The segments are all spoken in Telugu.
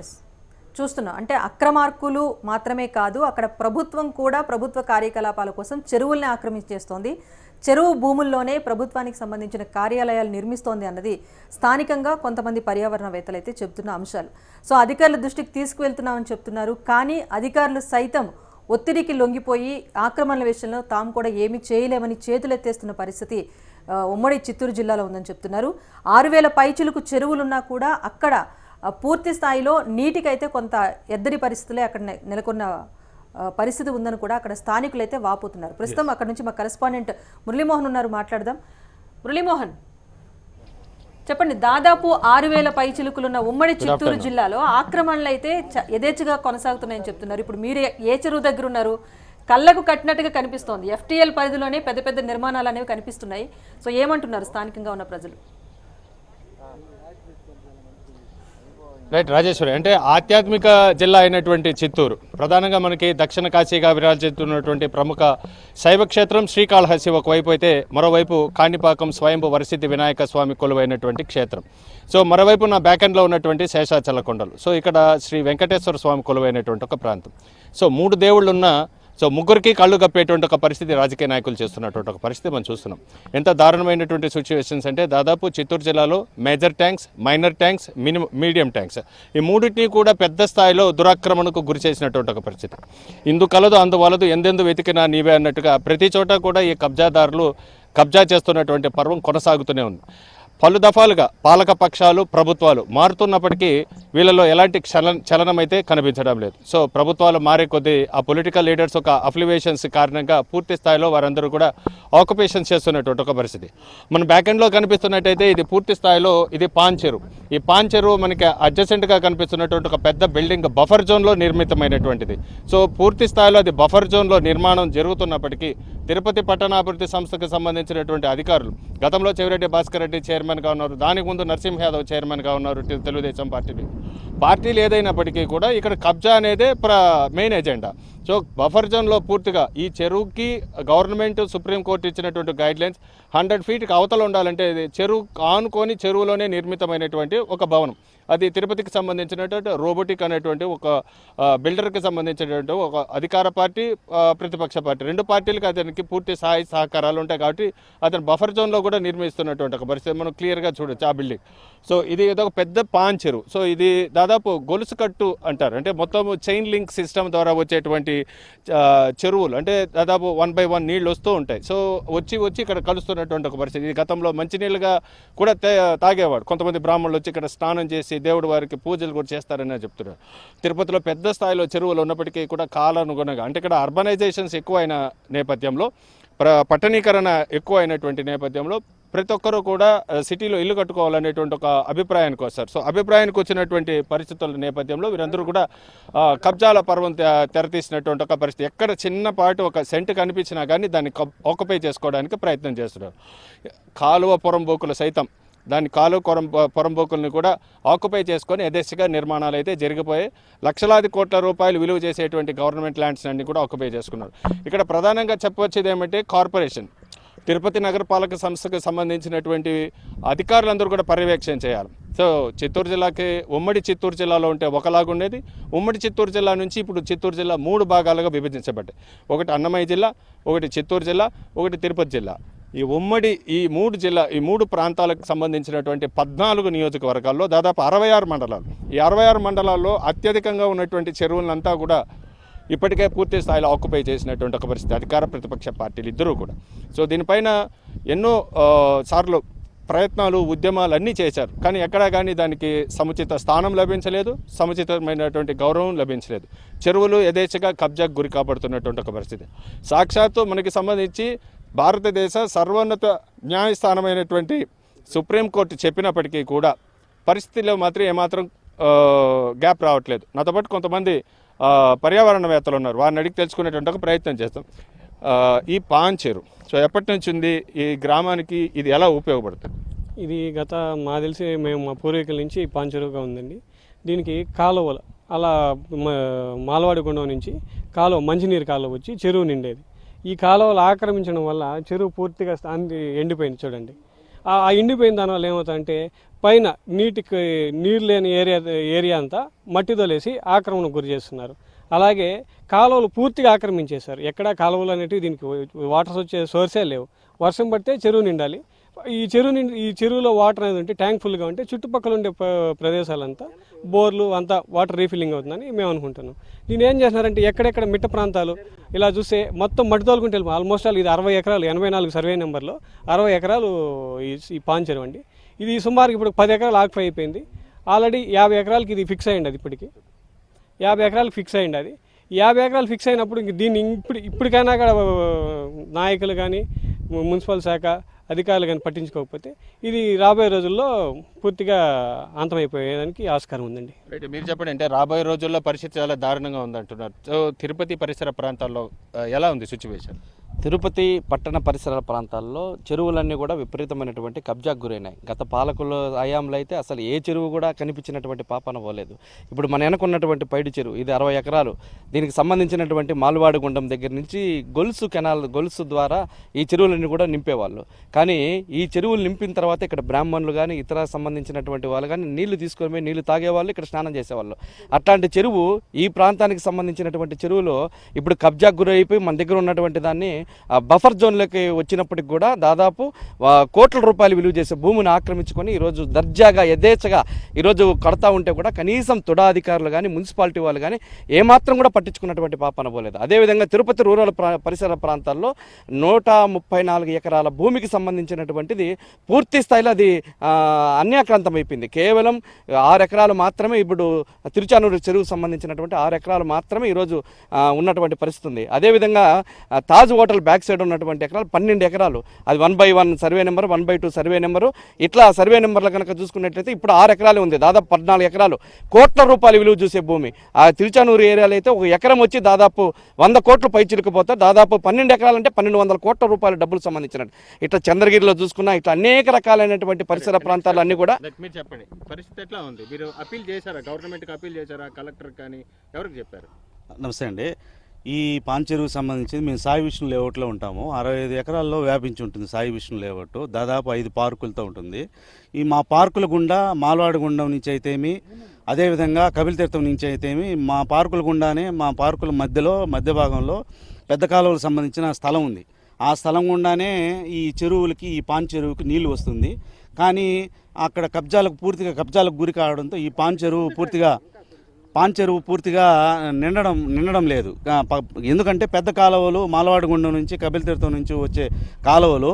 ఎస్ చూస్తున్నాం. అంటే అక్రమార్కులు మాత్రమే కాదు అక్కడ ప్రభుత్వం కూడా ప్రభుత్వ కార్యకలాపాల కోసం చెరువుల్ని ఆక్రమించేస్తోంది. చెరువు భూముల్లోనే ప్రభుత్వానికి సంబంధించిన కార్యాలయాలు నిర్మిస్తోంది అన్నది స్థానికంగా కొంతమంది పర్యావరణవేత్తలు అయితే చెబుతున్న అంశాలు. సో అధికారుల దృష్టికి తీసుకువెళ్తున్నామని చెప్తున్నారు. కానీ అధికారులు సైతం ఒత్తిడికి లొంగిపోయి ఆక్రమణల విషయంలో తాము కూడా ఏమీ చేయలేమని చేతులెత్తేస్తున్న పరిస్థితి ఉమ్మడి చిత్తూరు జిల్లాలో ఉందని చెప్తున్నారు. ఆరు వేల పైచులకు చెరువులున్నా కూడా అక్కడ పూర్తి స్థాయిలో నీటికైతే కొంత ఎద్దరి పరిస్థితులే అక్కడ నెలకొన్న పరిస్థితి ఉందని కూడా అక్కడ స్థానికులు అయితే వాపోతున్నారు. ప్రస్తుతం అక్కడ నుంచి మా కరెస్పాండెంట్ మురళీమోహన్ ఉన్నారు మాట్లాడదాం. మురళీమోహన్ చెప్పండి. దాదాపు ఆరు వేల పైచిలుకులున్న ఉమ్మడి చిత్తూరు జిల్లాలో ఆక్రమణలు అయితే యథేచ్ఛగా కొనసాగుతున్నాయని చెప్తున్నారు. ఇప్పుడు మీరు ఏ చెరువు దగ్గర ఉన్నారు? కళ్ళకు కట్టినట్టుగా కనిపిస్తోంది. ఎఫ్టీఎల్ పరిధిలోనే పెద్ద పెద్ద నిర్మాణాలు అనేవి కనిపిస్తున్నాయి. సో ఏమంటున్నారు స్థానికంగా ఉన్న ప్రజలు? రైట్ రాజేశ్వరి. అంటే ఆధ్యాత్మిక జిల్లా అయినటువంటి చిత్తూరు. ప్రధానంగా మనకి దక్షిణ కాశీగా విరాజిస్తున్నటువంటి ప్రముఖ శైవ క్షేత్రం శ్రీకాళహస్తి ఒకవైపు అయితే మరోవైపు కాణిపాకం స్వయంభు వరసిద్ధి వినాయక స్వామి కొలువైనటువంటి క్షేత్రం. సో మరోవైపు నా బ్యాక్ ఎండ్లో ఉన్నటువంటి శేషాచల కొండలు. సో ఇక్కడ శ్రీ వెంకటేశ్వర స్వామి కొలువైనటువంటి ఒక ప్రాంతం. సో మూడు దేవుళ్ళు ఉన్న సో ముగ్గురికి కళ్ళు కప్పేటువంటి ఒక పరిస్థితి రాజకీయ నాయకులు చేస్తున్నటువంటి ఒక పరిస్థితి మనం చూస్తున్నాం. ఎంత దారుణమైనటువంటి సిచ్యువేషన్స్ అంటే దాదాపు చిత్తూరు జిల్లాలో major tanks minor tanks minimum medium tanks. ఈ మూడింటిని కూడా పెద్ద స్థాయిలో దురాక్రమణకు గురి చేసినటువంటి ఒక పరిస్థితి. ఇందు కలదు అందువలదు ఎందెందు వెతికినా నీవే అన్నట్టుగా ప్రతి చోట కూడా ఈ కబ్జాదారులు కబ్జా చేస్తున్నటువంటి పర్వం కొనసాగుతూనే ఉంది. పలు దఫాలుగా పాలక పక్షాలు ప్రభుత్వాలు మారుతున్నప్పటికీ వీళ్ళలో ఎలాంటి చలన చలనం అయితే కనిపించడం లేదు. సో ప్రభుత్వాలు మారే కొద్దీ ఆ పొలిటికల్ లీడర్స్ ఒక అఫ్లివేషన్స్ కారణంగా పూర్తి స్థాయిలో వారందరూ కూడా ఆక్యుపేషన్ చేస్తున్నటువంటి ఒక పరిస్థితి. మన బ్యాక్ ఎండ్లో కనిపిస్తున్నట్టయితే ఇది పూర్తి స్థాయిలో ఇది పాంచెరు. ఈ పాంచెరు మనకి అడ్జసెంట్గా కనిపిస్తున్నటువంటి ఒక పెద్ద బిల్డింగ్ బఫర్ జోన్లో నిర్మితమైనటువంటిది. సో పూర్తి స్థాయిలో అది బఫర్ జోన్లో నిర్మాణం జరుగుతున్నప్పటికీ తిరుపతి పట్టణాభివృద్ధి సంస్థకు సంబంధించినటువంటి అధికారులు గతంలో చెవిరెడ్డి భాస్కర్ రెడ్డి చైర్మన్గా ఉన్నారు. దానికి ముందు నరసింహ యాదవ్ చైర్మన్గా ఉన్నారు. తెలుగుదేశం పార్టీని పార్టీలు ఏదైనప్పటికీ కూడా ఇక్కడ కబ్జా అనేదే ప్ర మెయిన్ ఎజెండా. సో బఫర్ జోన్లో పూర్తిగా ఈ చెరువుకి గవర్నమెంట్ సుప్రీంకోర్టు ఇచ్చినటువంటి గైడ్ లైన్స్ హండ్రెడ్ ఫీట్కి అవతల ఉండాలంటే ఇది చెరువు ఆనుకొని చెరువులోనే నిర్మితమైనటువంటి ఒక భవనం. అది తిరుపతికి సంబంధించినటువంటి రోబోటిక్ అనేటువంటి ఒక బిల్డర్కి సంబంధించినటువంటి ఒక అధికార పార్టీ ప్రతిపక్ష పార్టీ. రెండు పార్టీలకు అతనికి పూర్తి సహాయ సహకారాలు ఉంటాయి కాబట్టి అతను బఫర్ జోన్లో కూడా నిర్మిస్తున్నటువంటి ఒక పరిస్థితి మనం క్లియర్గా చూడొచ్చు ఆ బిల్డింగ్. సో ఇది ఏదో ఒక పెద్ద పాన్ చెరువు. సో ఇది దాదాపు గొలుసు కట్టు అంటారు. అంటే మొత్తం చైన్ లింక్ సిస్టమ్ ద్వారా వచ్చేటువంటి చెరువులు. అంటే దాదాపు వన్ బై వన్ నీళ్ళు వస్తూ ఉంటాయి. సో వచ్చి వచ్చి ఇక్కడ కలుస్తున్నటువంటి ఒక పరిస్థితి. ఇది గతంలో మంచినీళ్ళుగా కూడా తాగేవాడు. కొంతమంది బ్రాహ్మణులు వచ్చి ఇక్కడ స్నానం చేసి దేవుడి వారికి పూజలు కూడా చేస్తారని చెప్తున్నారు. తిరుపతిలో పెద్ద స్థాయిలో చెరువులు ఉన్నప్పటికీ కూడా కాలానుగుణంగా అంటే ఇక్కడ అర్బనైజేషన్స్ ఎక్కువైన నేపథ్యంలో ప్ర పట్టణీకరణ ఎక్కువైనటువంటి నేపథ్యంలో ప్రతి ఒక్కరూ కూడా సిటీలో ఇల్లు కట్టుకోవాలనేటువంటి ఒక అభిప్రాయానికి వస్తారు. సో అభిప్రాయానికి వచ్చినటువంటి పరిస్థితుల నేపథ్యంలో వీరందరూ కూడా కబ్జాల పర్వం తె- తెరతీసినటువంటి ఒక పరిస్థితి. ఎక్కడ చిన్నపాటి ఒక సెంట్ కనిపించినా కానీ దాన్ని ఆక్యుపై చేసుకోవడానికి ప్రయత్నం చేస్తున్నారు. కాలువ పొరంబోకులు సైతం దాని కాలు కొరం పొరంబోకుల్ని కూడా ఆక్యుపై చేసుకొని యథేచ్ఛగా నిర్మాణాలు అయితే జరిగిపోయి లక్షలాది కోట్ల రూపాయలు విలువ చేసేటువంటి గవర్నమెంట్ ల్యాండ్స్ అన్ని కూడా ఆక్యుపై చేసుకున్నారు. ఇక్కడ ప్రధానంగా చెప్పవచ్చేది ఏమంటే కార్పొరేషన్. తిరుపతి నగరపాలక సంస్థకు సంబంధించినటువంటి అధికారులందరూ కూడా పర్యవేక్షణ చేయాలి. సో చిత్తూరు జిల్లాకి ఉమ్మడి చిత్తూరు జిల్లాలో ఉంటే ఒకలాగా ఉండేది. ఉమ్మడి చిత్తూరు జిల్లా నుంచి ఇప్పుడు చిత్తూరు జిల్లా మూడు భాగాలుగా విభజించబడ్డాయి. ఒకటి అన్నమయ్య జిల్లా ఒకటి చిత్తూరు జిల్లా ఒకటి తిరుపతి జిల్లా. ఈ ఉమ్మడి ఈ మూడు జిల్లా ఈ మూడు ప్రాంతాలకు సంబంధించినటువంటి పద్నాలుగు నియోజకవర్గాల్లో దాదాపు అరవై ఆరు మండలాలు. ఈ అరవై ఆరు మండలాల్లో అత్యధికంగా ఉన్నటువంటి చెరువులంతా కూడా ఇప్పటికే పూర్తి స్థాయిలో ఆక్యుపై చేసినటువంటి ఒక పరిస్థితి అధికార ప్రతిపక్ష పార్టీలు ఇద్దరూ కూడా. సో దీనిపైన ఎన్నో సార్లు ప్రయత్నాలు ఉద్యమాలు అన్నీ చేశారు. కానీ ఎక్కడా కానీ దానికి సముచిత స్థానం లభించలేదు సముచితమైనటువంటి గౌరవం లభించలేదు. చెరువులు యథేచ్ఛగా కబ్జాకు గురి కాబడుతున్నటువంటి ఒక పరిస్థితి. సాక్షాత్తు మనకి సంబంధించి భారతదేశ సర్వోన్నత న్యాయస్థానమైనటువంటి సుప్రీంకోర్టు చెప్పినప్పటికీ కూడా పరిస్థితిలో మాత్రం ఏమాత్రం గ్యాప్ రావట్లేదు. నాతో పాటు కొంతమంది పర్యావరణవేత్తలు ఉన్నారు. వారిని అడిగి తెలుసుకునేటువంటి ఒక ప్రయత్నం చేస్తాం. ఈ పాన్ సో ఎప్పటి నుంచి ఉంది? ఈ గ్రామానికి ఇది ఎలా ఉపయోగపడుతుంది? ఇది గత మా తెలిసి మేము మా పూర్వీకుల నుంచి పాంచరువుగా ఉందండి. దీనికి కాలువలు అలా మాలవాడి గుండం నుంచి కాలువ మంచినీరు కాలువ వచ్చి చెరువు నిండేది. ఈ కాలువలు ఆక్రమించడం వల్ల చెరువు పూర్తిగా స్థాని ఎండిపోయింది చూడండి. ఆ ఎండిపోయిన ఎండిపోయిన దానివల్ల ఏమవుతుందంటే పైన నీటికి నీరు లేని ఏరియా ఏరియా అంతా మట్టిదోలేసి ఆక్రమణకు గురి చేస్తున్నారు. అలాగే కాలువలు పూర్తిగా ఆక్రమించేశారు. ఎక్కడ కాలువలు అనేటివి దీనికి వాటర్ వచ్చే సోర్సే లేవు. వర్షం పడితే చెరువు నిండాలి. ఈ చెరువు నిండి ఈ చెరువులో వాటర్ అనేది ఉంటే ట్యాంక్ ఫుల్గా ఉంటే చుట్టుపక్కల ఉండే ప్రదేశాలంతా బోర్లు అంతా వాటర్ రీఫిల్లింగ్ అవుతుందని మేము అనుకుంటున్నాం. దీన్ని ఏం చేస్తున్నారంటే ఎక్కడెక్కడ మిట్ట ప్రాంతాలు ఇలా చూస్తే మొత్తం మట్టి తోలుకుంటే ఆల్మోస్ట్ ఆల్ ఇది అరవై ఎకరాలు ఎనభై నాలుగు సర్వే నెంబర్లో అరవై ఎకరాలు ఈ పాంచర్ పాన్ చెరువు అండి. ఇది సుమారుకి ఇప్పుడు పది ఎకరాలు ఆక్యుపై అయిపోయింది. ఆల్రెడీ యాభై ఎకరాలకి ఇది ఫిక్స్ అయ్యండి అది ఇప్పటికి. యాభై ఎకరాలకు ఫిక్స్ అయ్యింది అది. యాభై ఎకరాలు ఫిక్స్ అయినప్పుడు ఇంక దీన్ని ఇప్పుడు ఇప్పటికైనా అక్కడ నాయకులు కానీ మున్సిపల్ శాఖ అధికారులు కానీ పట్టించుకోకపోతే ఇది రాబోయే రోజుల్లో పూర్తిగా అంతమైపోయేదానికి ఆస్కారం ఉందండి. రైట్ మీరు చెప్పండి అంటే రాబోయే రోజుల్లో పరిస్థితి చాలా దారుణంగా ఉందంటున్నారు. సో తిరుపతి పరిసర ప్రాంతాల్లో ఎలా ఉంది సిచ్యువేషన్? తిరుపతి పట్టణ పరిసర ప్రాంతాల్లో చెరువులన్నీ కూడా విపరీతమైనటువంటి కబ్జాకు గురైనాయి. గత పాలకుల హయాంలో అయితే అసలు ఏ చెరువు కూడా కనిపించినటువంటి పాపన పోలేదు. ఇప్పుడు మన వెనకున్నటువంటి పైడి చెరువు ఇది అరవై ఎకరాలు. దీనికి సంబంధించినటువంటి మాల్వాడు గుండం దగ్గర నుంచి గొలుసు కెనాల్ గొలుసు ద్వారా ఈ చెరువులన్నీ కూడా నింపేవాళ్ళు. కానీ ఈ చెరువులు నింపిన తర్వాత ఇక్కడ బ్రాహ్మణులు కానీ ఇతర సంబంధించినటువంటి వాళ్ళు కానీ నీళ్ళు తీసుకొని నీళ్ళు తాగేవాళ్ళు ఇక్కడ స్నానం చేసేవాళ్ళు. అట్లాంటి చెరువు ఈ ప్రాంతానికి సంబంధించినటువంటి చెరువులో ఇప్పుడు కబ్జాకు గురైపోయి మన దగ్గర ఉన్నటువంటి దాన్ని బఫర్ జోన్లోకి వచ్చినప్పటికి కూడా దాదాపు కోట్ల రూపాయలు విలువ చేసే భూమిని ఆక్రమించుకొని ఈరోజు దర్జాగా యథేచ్ఛగా ఈరోజు కడతా ఉంటే కూడా కనీసం తుడా అధికారులు కానీ మున్సిపాలిటీ వాళ్ళు కానీ ఏమాత్రం కూడా పట్టించుకున్నటువంటి పాపన పోలేదు అదేవిధంగా తిరుపతి రూరల్ ప్రా పరిసర ప్రాంతాల్లో నూట ముప్పై నాలుగు ఎకరాల భూమికి సంబంధించినటువంటిది పూర్తి స్థాయిలో అది అన్యాక్రాంతం అయిపోయింది. కేవలం ఆరు ఎకరాలు మాత్రమే ఇప్పుడు తిరుచానూరు చెరువు సంబంధించినటువంటి ఆరు ఎకరాలు మాత్రమే ఈరోజు ఉన్నటువంటి పరిస్థితి ఉంది. అదేవిధంగా తాజ్ హోటల్ బ్యాక్ సైడ్ ఉన్నటువంటి ఎకరాలు పన్నెండు ఎకరాలు. అది one by one survey number one by two survey number. ఇట్లా సర్వే నెంబర్లు కనుక చూసుకున్నట్లయితే ఇప్పుడు ఆరు ఎకరాలు ఉంది దాదాపు పద్నాలుగు ఎకరాలు. కోట్ల రూపాయలు విలువ చూసే భూమి. ఆ తిరుచానూరు ఏరియాలో అయితే ఒక ఎకరం వచ్చి దాదాపు వంద కోట్లు పై చిలుకుపోతే దాదాపు పన్నెండు ఎకరాలంటే పన్నెండు వందల కోట్ల రూపాయల డబ్బులు సంబంధించినట్టు. ఇట్లా చంద్రగిరిలో చూసుకున్నా ఇట్లా అనేక రకాలైనటువంటి పరిసర ప్రాంతాలు అన్నీ కూడా మీరు చెప్పండి. పరిస్థితి ఎట్లా ఉంది? మీరు అప్పీల్ చేశారా? గవర్నమెంట్కి అప్పీల్ చేశారా? కలెక్టర్ కానీ ఎవరికి చెప్పారు? నమస్తే అండి. ఈ పాంచెరువు సంబంధించి మేము సాయి విష్ణు లేఅవుట్లో ఉంటాము. అరవై ఐదు ఎకరాల్లో వ్యాపించి ఉంటుంది సాయి విష్ణు లేఅవుట్. దాదాపు ఐదు పార్కులతో ఉంటుంది. ఈ మా పార్కుల గుండా మాల్వాడ గుండం నుంచి అయితేమి అదేవిధంగా కపిలతీర్థం నుంచి అయితేమి మా పార్కుల గుండానే మా పార్కుల మధ్యలో మధ్య భాగంలో పెద్ద కాలువలకు సంబంధించిన స్థలం ఉంది. ఆ స్థలం గుండానే ఈ చెరువులకి ఈ పాన్ చెరువుకి నీళ్ళు వస్తుంది. కానీ అక్కడ కబ్జాలకు పూర్తిగా కబ్జాలకు గురి కావడంతో ఈ పాన్ చెరువు పూర్తిగా పాంచెరువు పూర్తిగా నిండడం నిండడం లేదు. ఎందుకంటే పెద్ద కాలువలు మాలవాడిగుండం నుంచి కపిలతీర్థం నుంచి వచ్చే కాలువలు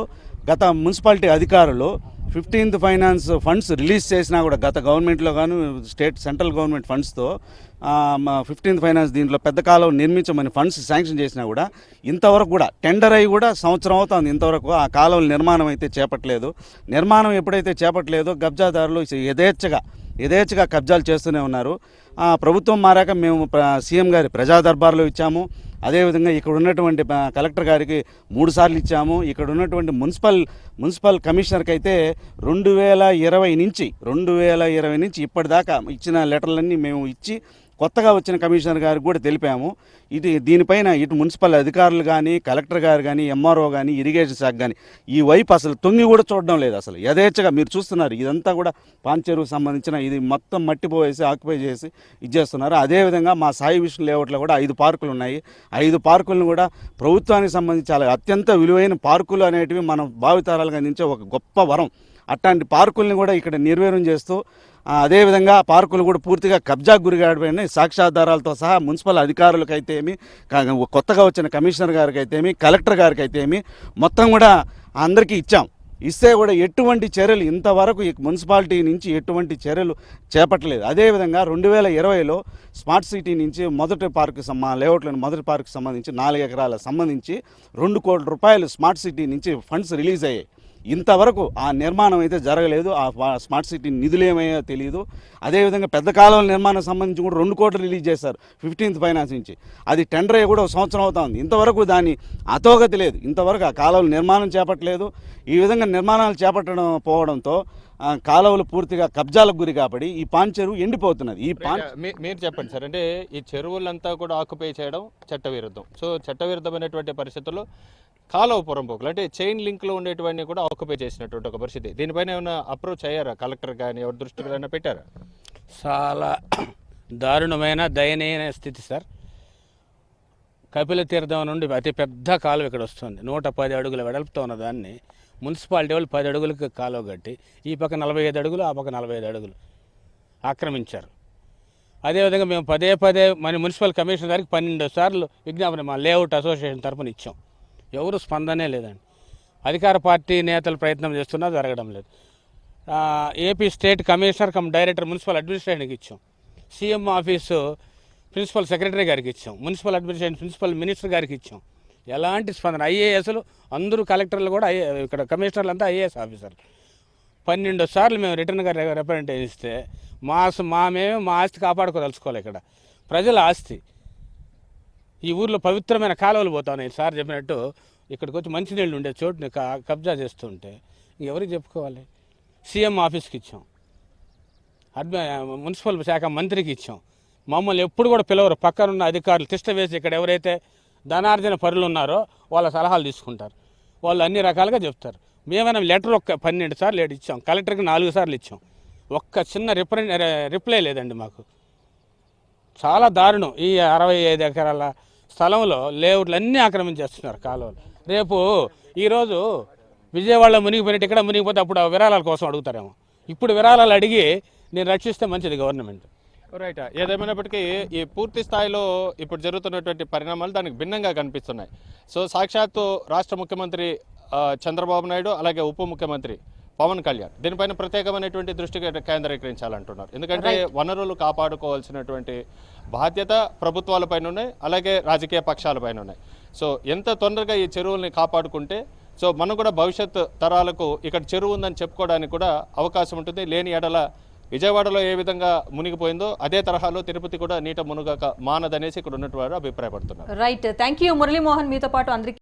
గత మున్సిపాలిటీ అధికారులు ఫిఫ్టీన్త్ ఫైనాన్స్ ఫండ్స్ రిలీజ్ చేసినా కూడా గత గవర్నమెంట్లో కానీ స్టేట్ సెంట్రల్ గవర్నమెంట్ ఫండ్స్తో ఫిఫ్టీన్త్ ఫైనాన్స్ దీంట్లో పెద్ద కాలువ నిర్మించమని ఫండ్స్ శాంక్షన్ చేసినా కూడా ఇంతవరకు కూడా టెండర్ అయ్యి కూడా సంవత్సరం అవుతుంది ఇంతవరకు. ఆ కాలువల నిర్మాణం అయితే చేపట్టలేదు. నిర్మాణం ఎప్పుడైతే చేపట్టలేదో గబ్జాదారులు యథేచ్ఛగా యథేచ్ఛగా కబ్జాలు చేస్తూనే ఉన్నారు. ప్రభుత్వం మారాక మేము సీఎం గారి ప్రజా దర్బార్లో ఇచ్చాము. అదేవిధంగా ఇక్కడ ఉన్నటువంటి కలెక్టర్ గారికి మూడు సార్లు ఇచ్చాము. ఇక్కడ ఉన్నటువంటి మున్సిపల్ మున్సిపల్ కమిషనర్కి అయితే రెండు వేల ఇరవై నుంచి రెండు వేల ఇరవై నుంచి ఇప్పటిదాకా ఇచ్చిన లెటర్లన్నీ మేము ఇచ్చి కొత్తగా వచ్చిన కమిషనర్ గారికి కూడా తెలిపాము. ఇది దీనిపైన ఇటు మున్సిపల్ అధికారులు కానీ కలెక్టర్ గారు కానీ ఎంఆర్ఓ కానీ ఇరిగేషన్ శాఖ కానీ ఈ వైపు అసలు తొంగి కూడా చూడడం లేదు అసలు. యథేచ్ఛగా మీరు చూస్తున్నారు ఇదంతా కూడా పాంచేరుకు సంబంధించిన ఇది మొత్తం మట్టిపోయేసి ఆక్యుపై చేసి ఇచ్చేస్తున్నారు. అదేవిధంగా మా సాయి విష్ణు లేఅవుట్లో కూడా ఐదు పార్కులు ఉన్నాయి. ఐదు పార్కులను కూడా ప్రభుత్వానికి సంబంధించి చాలా అత్యంత విలువైన పార్కులు అనేటివి మనం భావితరాలుగా అందించే ఒక గొప్ప వరం. అట్లాంటి పార్కుల్ని కూడా ఇక్కడ నిర్వీర్యం చేస్తూ అదేవిధంగా పార్కులు కూడా పూర్తిగా కబ్జా గురిగాడిపోయినాయి. సాక్ష్యాధారాలతో సహా మున్సిపల్ అధికారులకు ఏమి కొత్తగా వచ్చిన కమిషనర్ గారికి అయితే ఏమి కలెక్టర్ గారికి అయితేమి మొత్తం కూడా అందరికీ ఇచ్చాం. ఇస్తే కూడా ఎటువంటి చర్యలు ఇంతవరకు ఈ మున్సిపాలిటీ నుంచి ఎటువంటి చర్యలు చేపట్టలేదు. అదేవిధంగా రెండు వేల ఇరవైలో స్మార్ట్ సిటీ నుంచి మొదటి పార్కు సంబంధ లేఅవుట్లను మొదటి పార్కు సంబంధించి నాలుగు ఎకరాల సంబంధించి రెండు కోట్ల రూపాయలు స్మార్ట్ సిటీ నుంచి ఫండ్స్ రిలీజ్ అయ్యాయి. ఇంతవరకు ఆ నిర్మాణం అయితే జరగలేదు. ఆ స్మార్ట్ సిటీ నిధులు ఏమయ్యో తెలియదు అదేవిధంగా పెద్ద కాలువల నిర్మాణం సంబంధించి కూడా రెండు కోట్లు రిలీజ్ చేశారు ఫిఫ్టీన్త్ ఫైనాన్స్ నుంచి. అది టెండర్ అయ్యి కూడా ఒక సంవత్సరం అవుతా ఉంది. ఇంతవరకు దాని అతోగతి లేదు. ఇంతవరకు ఆ కాలువల నిర్మాణం చేపట్టలేదు. ఈ విధంగా నిర్మాణాలు చేపట్టడం పోవడంతో కాలువలు పూర్తిగా కబ్జాలకు గురి కాబట్టి ఈ పాన్ చెరువు ఎండిపోతున్నది. ఈ పాన్ మీ- మీరు చెప్పండి సార్. అంటే ఈ చెరువులంతా కూడా ఆక్యుపై చేయడం చట్టవిరుద్ధం. సో చట్టవిరుద్ధమైనటువంటి పరిస్థితుల్లో కాలువ పురంపోకులు అంటే చైన్ లింక్లో ఉండేటివన్నీ కూడా ఆక్యుపై చేసినటువంటి ఒక పరిస్థితి. దీనిపైన ఏమైనా అప్రోచ్ అయ్యారా కలెక్టర్ కానీ ఎవరి దృష్టికి ఏమైనా పెట్టారా? చాలా దారుణమైన దయనీయ స్థితి సార్. కపిల తీర్థం నుండి అతి పెద్ద కాలువ ఇక్కడ వస్తుంది. నూట పది అడుగుల వెడల్పుతో ఉన్న దాన్ని మున్సిపాలిటీ వాళ్ళు పది అడుగులకి కాలువ కట్టి ఈ పక్క నలభై ఐదు అడుగులు ఆ పక్క నలభై ఐదు అడుగులు ఆక్రమించారు. అదేవిధంగా మేము పదే పదే మన మున్సిపల్ కమిషనర్ గారికి పన్నెండు సార్లు విజ్ఞాపన మా లేఅవుట్ అసోసియేషన్ తరపున ఇచ్చాం. ఎవరు స్పందనే లేదండి. అధికార పార్టీ నేతలు ప్రయత్నం చేస్తున్నా జరగడం లేదు. AP state commissioner cum director municipal అడ్మినిస్ట్రేషన్కి ఇచ్చాం. సీఎం ఆఫీసు ప్రిన్సిపల్ సెక్రటరీ గారికి ఇచ్చాం. మున్సిపల్ అడ్మినిస్ట్రేషన్ ప్రిన్సిపల్ మినిస్టర్ గారికి ఇచ్చాం. ఎలాంటి స్పందన? ఐఏఎస్లు అందరూ కలెక్టర్లు కూడా ఐఏ ఇక్కడ కమిషనర్లు అంతా ఐఏఎస్ ఆఫీసర్లు. పన్నెండు సార్లు మేము రిటర్న్గా రిప్రజెంటేషన్ ఇస్తే మా మా మేము మా ఆస్తి కాపాడుకోదలుచుకోవాలి ఇక్కడ. ప్రజల ఆస్తి. ఈ ఊర్లో పవిత్రమైన కాలువలు పోతా ఉన్నాయి సార్ చెప్పినట్టు ఇక్కడికి వచ్చి మంచినీళ్ళు ఉండే చోటుని క- కబ్జా చేస్తుంటే ఎవరికి చెప్పుకోవాలి? సీఎం ఆఫీస్కి ఇచ్చాం. అడ్మి మున్సిపల్ శాఖ మంత్రికి ఇచ్చాం. మమ్మల్ని ఎప్పుడు కూడా పిలవరు. పక్కనున్న అధికారులు తిష్ట వేసి ఇక్కడ ఎవరైతే ధనార్జన పరులు ఉన్నారో వాళ్ళ సలహాలు తీసుకుంటారు. వాళ్ళు అన్ని రకాలుగా చెప్తారు. మేమైనా లెటర్ ఒక్క పన్నెండు సార్లు లేట్ ఇచ్చాం. కలెక్టర్కి నాలుగు సార్లు ఇచ్చాం. ఒక్క చిన్న రిప్ర రిప్లై లేదండి మాకు. చాలా దారుణం. ఈ అరవై ఐదు ఎకరాల స్థలంలో లేఅవుట్లు అన్నీ ఆక్రమించేస్తున్నారు కాలువలు. రేపు ఈరోజు విజయవాడలో మునిగిపోయినట్టు ఇక్కడ మునిగిపోతే అప్పుడు విరాళాల కోసం అడుగుతారేమో. ఇప్పుడు విరాళాలు అడిగి నేను రక్షిస్తే మంచిది గవర్నమెంట్. రైట్ ఏదేమైనప్పటికీ ఈ పూర్తి స్థాయిలో ఇప్పుడు జరుగుతున్నటువంటి పరిణామాలు దానికి భిన్నంగా కనిపిస్తున్నాయి. సో సాక్షాత్తు రాష్ట్ర ముఖ్యమంత్రి చంద్రబాబు నాయుడు అలాగే ఉప ముఖ్యమంత్రి పవన్ కళ్యాణ్ దీనిపైన ప్రత్యేకమైనటువంటి దృష్టి కేంద్రీకరించాలంటున్నారు. ఎందుకంటే వనరులు కాపాడుకోవాల్సినటువంటి బాధ్యత ప్రభుత్వాలపైన ఉన్నాయి అలాగే రాజకీయ పక్షాలపైన ఉన్నాయి సో ఎంత తొందరగా ఈ చెరువుల్ని కాపాడుకుంటే సో మనం కూడా భవిష్యత్ తరాలకు ఇక్కడ చెరువు ఉందని చెప్పుకోవడానికి కూడా అవకాశం ఉంటుంది. లేని ఎడల విజయవాడలో ఏ విధంగా మునిగిపోయిందో అదే తరహాలో తిరుపతి కూడా నీట మునుగక మానదనేసి ఇక్కడ ఉన్నటువంటి వారు అభిప్రాయపడుతున్నారు. Right thank you Muralimohan. మీతో పాటు అందరికీ